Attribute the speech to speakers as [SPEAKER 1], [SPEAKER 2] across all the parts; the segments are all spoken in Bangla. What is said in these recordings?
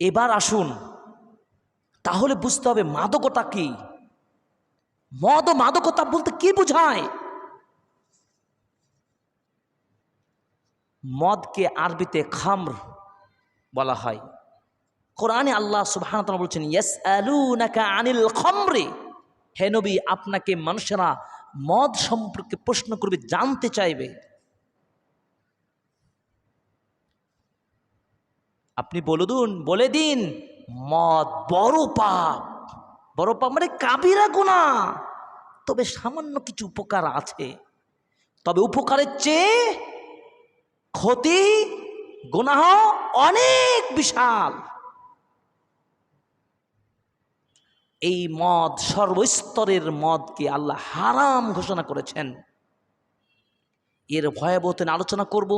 [SPEAKER 1] এবার আসুন। তাহলে বুঝতে হবে মাদকতা কি। মদ ও মাদকতা বলতে কি বোঝায়? মদকে আরবিতে খামর বলা হয়। কোরআনে আল্লাহ সুবহান বলছেন ইয়াস আলুনাকা আনিল খমরে। হে নবী, আপনাকে মানুষেরা মদ সম্পর্কে প্রশ্ন করবে, জানতে চাইবে। আপনি বলে দিন বলে দিন মদ বড় পাপ বড় পাপ মানে কাবিরা গুণা। তবে সামান্য কিছু উপকার আছে। তবে উপকারের চেয়ে ক্ষতি, গুনাহ অনেক বিশাল। এই মদ সর্বস্তরের মদকে আল্লাহ হারাম ঘোষণা করেছেন। এর ভয়াবহতা নিয়ে আলোচনা করব।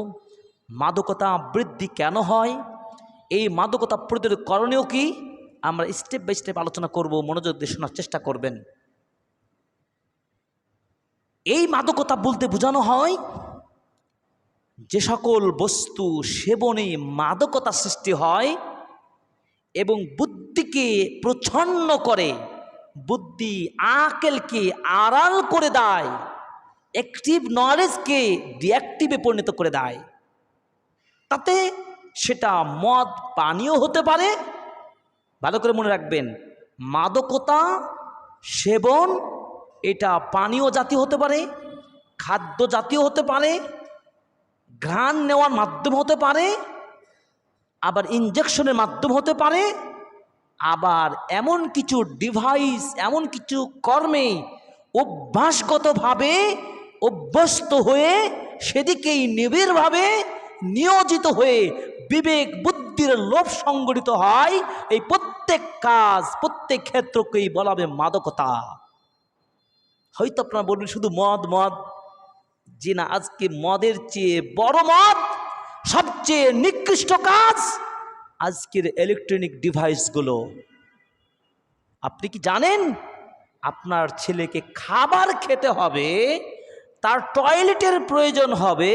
[SPEAKER 1] মাদকতা বৃদ্ধি কেন হয়? এই মাদকতা প্রতিরোধ করণীয় কি? আমরা স্টেপ বাই স্টেপ আলোচনা করব, মনোযোগ দিয়ে শোনার চেষ্টা করবেন। এই মাদকতা বলতে বোঝানো হয়, যে সকল বস্তু সেবনে মাদকতা সৃষ্টি হয় এবং বুদ্ধিকে প্রচ্ছন্ন করে, বুদ্ধি আকেলকে আড়াল করে দেয় অ্যাক্টিভ নলেজকে ডিঅ্যাক্টিভে পরিণত করে দেয়। তাতে সেটা মদ পানীয় হতে পারে। ভালো করে মনে রাখবেন, মাদকতা, সেবন, এটা পানীয় জাতীয় হতে পারে, খাদ্য জাতীয় হতে পারে, ঘ্রাণ নেওয়ার মাধ্যম হতে পারে, আবার ইঞ্জেকশনের মাধ্যম হতে পারে, আবার এমন কিছু ডিভাইস এমন কিছু কর্মে অভ্যাসগতভাবে অভ্যস্ত হয়ে সেদিকেই নিবিড়ভাবে নিয়োজিত হয়ে বিবেক বুদ্ধির লোভ সংগঠিত হয়, এই প্রত্যেক কাজ, প্রত্যেক ক্ষেত্রকেই বলা হবে মাদকতা। হয়তো আপনারা বলবেন, শুধু মদ মদ? যে না, আজকে মদের চেয়ে বড় মদ সবচেয়ে নিকৃষ্ট কাজ আজকের ইলেকট্রনিক ডিভাইসগুলো আপনি কি জানেন? আপনার ছেলেকে খাবার খেতে হবে তার টয়লেটের প্রয়োজন হবে,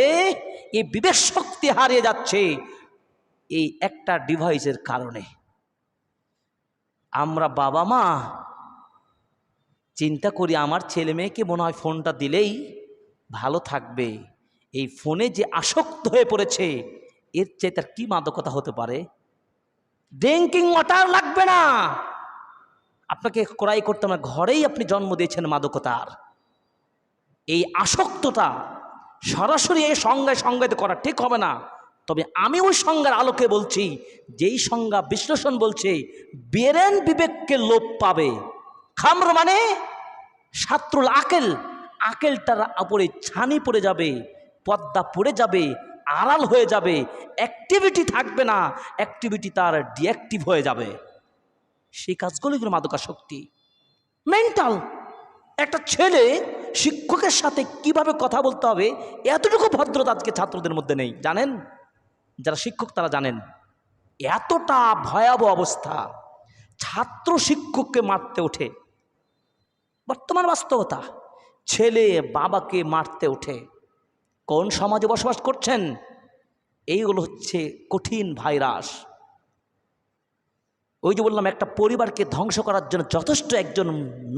[SPEAKER 1] এই বিবেক শক্তি হারিয়ে যাচ্ছে এই একটা ডিভাইসের কারণে। আমরা বাবা মা চিন্তা করি আমার ছেলে মেয়েকে মনে হয় ফোনটা দিলেই ভালো থাকবে। এই ফোনে যে আসক্ত হয়ে পড়েছে, এর চেয়ে তার কী মাদকতা হতে পারে? ড্রিঙ্কিং ওয়াটার লাগবে না। আপনাকে ক্রয় করতে না ঘরেই আপনি জন্ম দিয়েছেন মাদকতার। এই আসক্ততা সরাসরি এই সংজ্ঞায় সংজ্ঞায়িত করা ঠিক হবে না। তবে আমি ওই সংজ্ঞার আলোকে বলছি, যেই সংজ্ঞা বিশ্লেষণ বলছে, বেরেন বিবেককে লোপ পাবে। খামর মানে সাত্রুল আকেল। আকেলটার উপরে ছানি পড়ে যাবে, পদ্মা পড়ে যাবে, আড়াল হয়ে যাবে অ্যাক্টিভিটি থাকবে না অ্যাক্টিভিটি তার ডিঅ্যাক্টিভ হয়ে যাবে। সেই কাজগুলো কিন্তু মাদকাসক্তি। মেন্টাল একটা ছেলে শিক্ষকের সাথে কীভাবে কথা বলতে হবে? এতটুকু ভদ্রতা আজকে ছাত্রদের মধ্যে নেই, জানেন? যারা শিক্ষক, তারা জানেন। এতটা ভয়াবহ অবস্থা। ছাত্র শিক্ষককে মারতে ওঠে। বর্তমান বাস্তবতা, ছেলে বাবাকে মারতে ওঠে। কোন সমাজে বসবাস করছেন? এইগুলো হচ্ছে কঠিন ভাইরাস। ওই যে বললাম, একটা পরিবারকে ধ্বংস করার জন্য যথেষ্ট একজন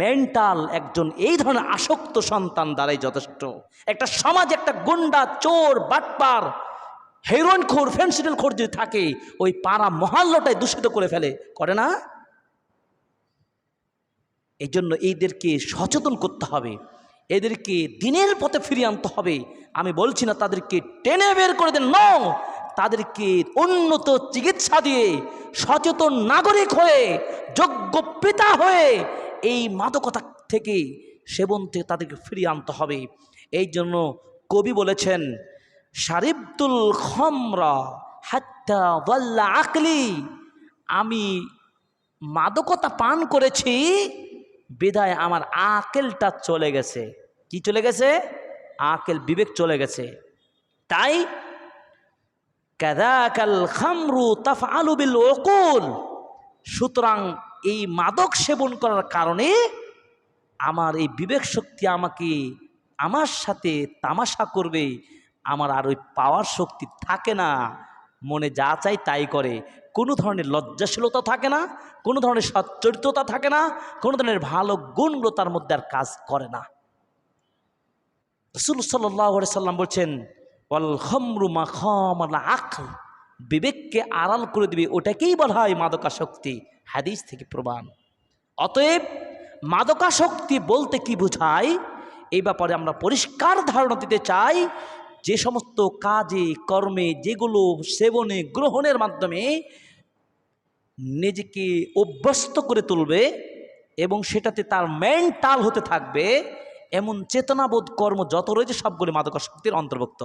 [SPEAKER 1] মেন্টাল একজন এই ধরনের আসক্ত সন্তান দ্বারাই যথেষ্ট। একটা সমাজ একটা গুন্ডা, চোর, বাটপার হেরোইন খোর ফেন্সিডেল খোর যদি থাকে, ওই পাড়া মহাল্লটাই দূষিত করে ফেলে, করে না? এই জন্য এইদেরকে সচেতন করতে হবে। এদেরকে দিনের পথে ফিরিয়ে আনতে হবে। আমি বলছি না তাদেরকে টেনে বের করে দেন। ন তাদেরকে উন্নত চিকিৎসা দিয়ে সচেতন নাগরিক হয়ে, যোগ্য পিতা হয়ে এই মাদকতা থেকে সেবন থেকে তাদেরকে ফিরিয়ে আনতে হবে। এই জন্য কবি বলেছেন, শারিবতুল খমরা হাত্তা ওয়াল্লা আকলি। আমি মাদকতা পান করেছি, বিদায় আমার আকেলটা চলে গেছে। কি চলে গেছে? আকেল বিবেক চলে গেছে। তাই কাদাকাল খামরু তাফ আলু বিল ওকুল সুতরাং এই মাদক সেবন করার কারণে আমার এই বিবেক শক্তি আমাকে আমার সাথে তামাশা করবে, আমার আর ওই পাওয়ার শক্তি থাকে না, মনে যা চাই তাই করে। কোনো ধরনের লজ্জাশীলতা থাকে না, কোনো ধরনের সচ্চরিত্রতা থাকে না, কোনো ধরনের ভালো গুণগুলো তার মধ্যে আর কাজ করে না। রসুল সাল্লাহ সাল্লাম বলছেন অল খমরু মাখম আখল বিবেককে আড়াল করে দিবে, ওটাকেই বলা হয় মাদকাসক্তি। হাদিস থেকে প্রমাণ। অতএব মাদকাসক্তি বলতে কি বোঝায়? এই ব্যাপারে আমরা পরিষ্কার ধারণা দিতে চাই, যে সমস্ত কাজে, কর্মে, যেগুলো সেবনে, গ্রহণের মাধ্যমে নিজেকে অভ্যস্ত করে তুলবে এবং সেটাতে তার মেন্টাল হতে থাকবে, এমন চেতনাবোধ কর্ম যত রয়েছে সবগুলি মাদকাসক্তির অন্তর্ভুক্ত।